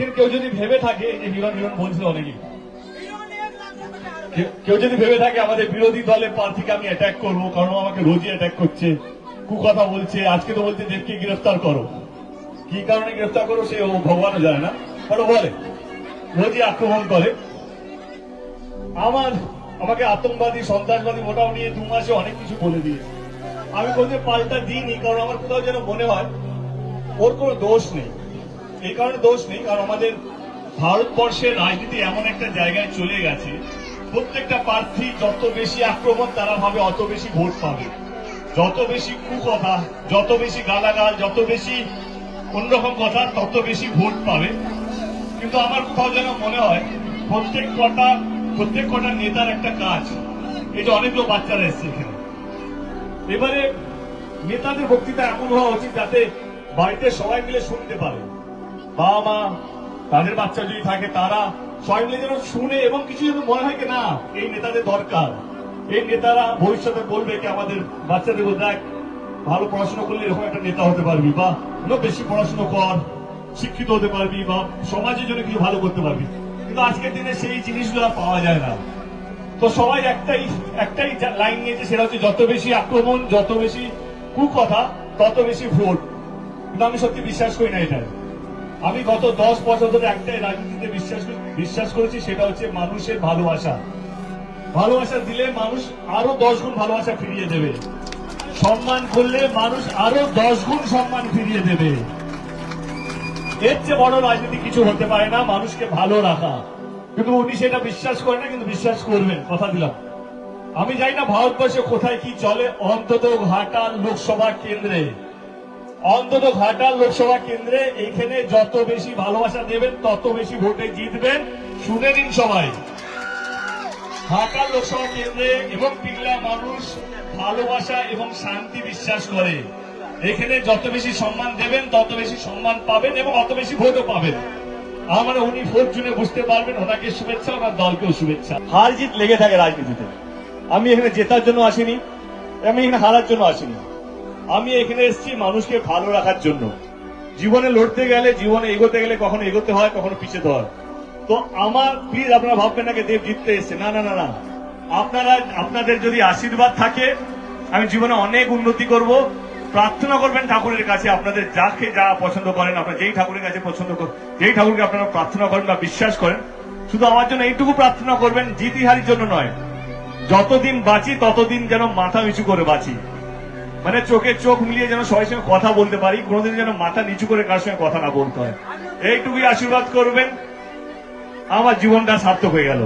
এখানে কেউ যদি ভেবে থাকে যে হিরণ হিরণ বলছিল অনেকেই। কেউ- যদি ভেবে থাকে, আমাদের বিরোধী দলের প্রার্থীকে আমি অ্যাটাক করব, কারণ আমাকে রোজই অ্যাটাক করছে, কুকথা বলছে, আজকে তো বলছে দেবকে গ্রেফতার করো। কি কারণে গ্রেফতার করো সে ও ভগবানও জানে না বড় বলে, রোজই আক্রমণ করে। আমার আমাকে আতঙ্কবাদী, সন্ত্রাসবাদী মোটাও নিয়ে দু মাসে অনেক কিছু বলে দিয়েছে। আমি কোথাও পাল্টা দিইনি, কারণ আমার কোথাও যেন মনে হয়, ওর কোনো দোষ নেই। এই কারণে দোষ নেই, কারণ আমাদের ভারতবর্ষের রাজনীতি এমন একটা জায়গায় চলে গেছে। প্রত্যেকটা প্রার্থী যত বেশি আক্রমণ তারা ভাবে, অত বেশি ভোট পাবে। যত বেশি কুকথা, যত বেশি গালাগাল, যত বেশি অন্যরকম কথা, তত বেশি ভোট পাবে। কিন্তু আমার কোথাও যেন মনে হয়, প্রত্যেক কটা প্রত্যেক কটা নেতার একটা কাজ যে অনেকগুলো বাচ্চারা এসছে এখানে। এবারে নেতাদের বক্তৃতা এমন হওয়া উচিত যাতে বাড়িতে সবাই মিলে শুনতে পারে। বাবা মা তাদের বাচ্চা যদি থাকে, তারা সবাই মিলে যেন শুনে এবং কিছু যেন মনে হয় না, এই নেতাদের দরকার। এই নেতারা ভবিষ্যতে বলবে কি, আমাদের বাচ্চাদের দেখ, ভালো পড়াশোনা করলে এরকম একটা নেতা হতে পারবি বা বেশি পড়াশোনা কর, শিক্ষিত হতে পারবি বা সমাজের জন্য কিছু ভালো করতে পারবি। কিন্তু আজকের দিনে সেই জিনিসগুলো আর পাওয়া যায় না। তো সবাই একটাই একটাই লাইন নিয়েছে, সেটা হচ্ছে যত বেশি আক্রমণ, যত বেশি কুকথা, তত বেশি ভোট। কিন্তু আমি সত্যি বিশ্বাস করি না এটা আমি গত দশ বছর ধরে একটাই রাজনীতিতে বিশ্বাস বিশ্বাস করেছি, সেটা হচ্ছে মানুষের ভালোবাসা। ভালোবাসা দিলে মানুষ আরও দশ গুণ ভালোবাসা ফিরিয়ে দেবে। সম্মান করলে মানুষ আরও দশ গুণ সম্মান ফিরিয়ে দেবে। এর চেয়ে বড় রাজনীতি কিছু হতে পারে না, মানুষকে ভালো রাখা। কিন্তু উনি সেটা বিশ্বাস করে না, কিন্তু বিশ্বাস করবেন। কথা দিলাম। আমি জানি না ভারতবর্ষে কোথায় কি চলে, অন্তত ঘাটাল লোকসভা কেন্দ্রে। অন্তত ঘাটাল লোকসভা কেন্দ্রে এখানে যত বেশি ভালোবাসা দেবেন, তত বেশি ভোটে জিতবেন। শুনে নিন সবাই। ঘাটাল লোকসভা কেন্দ্রে এবং পিংলা মানুষ ভালোবাসা এবং শান্তি বিশ্বাস করে। এখানে যত বেশি সম্মান দেবেন, তত বেশি সম্মান পাবেন এবং অত বেশি ভোটও পাবেন। আমার উনি ভোট জুনে বুঝতে পারবেন, ওনাকে শুভেচ্ছা, ওনার দলকেও শুভেচ্ছা। হার জিত লেগে থাকে রাজনীতিতে। আমি এখানে জেতার জন্য আসিনি, আমি এখানে হারার জন্য আসিনি। আমি এখানে এসেছি মানুষকে ভালো রাখার জন্য। জীবনে লড়তে গেলে, জীবনে এগোতে গেলে কখনো এগোতে হয়, কখনো পিছিয়ে হয়। তো আমার প্লিজ আপনারা ভাববেন না দেব জিততে এসছে। না না না না। আপনারা, আপনাদের যদি আশীর্বাদ থাকে, আমি জীবনে অনেক উন্নতি করব। প্রার্থনা করবেন ঠাকুরের কাছে, আপনাদের যাকে যা পছন্দ করেন, আপনারা যেই ঠাকুরের কাছে পছন্দ করেন যেই ঠাকুরকে আপনারা প্রার্থনা করেন বা বিশ্বাস করেন, শুধু আমার জন্য এইটুকু প্রার্থনা করবেন, জিতিহারির জন্য নয়। যতদিন বাঁচি, ততদিন যেন মাথা নিচু করে বাঁচি। মানে চোখে চোখ মিলিয়ে যেন সবাই সঙ্গে কথা বলতে পারি কোনোদিন যেন মাথা নিচু করে কার সঙ্গে কথা না বলতে হয়। এইটুকুই আশীর্বাদ করবেন। আমার জীবনটা সার্থক হয়ে গেল।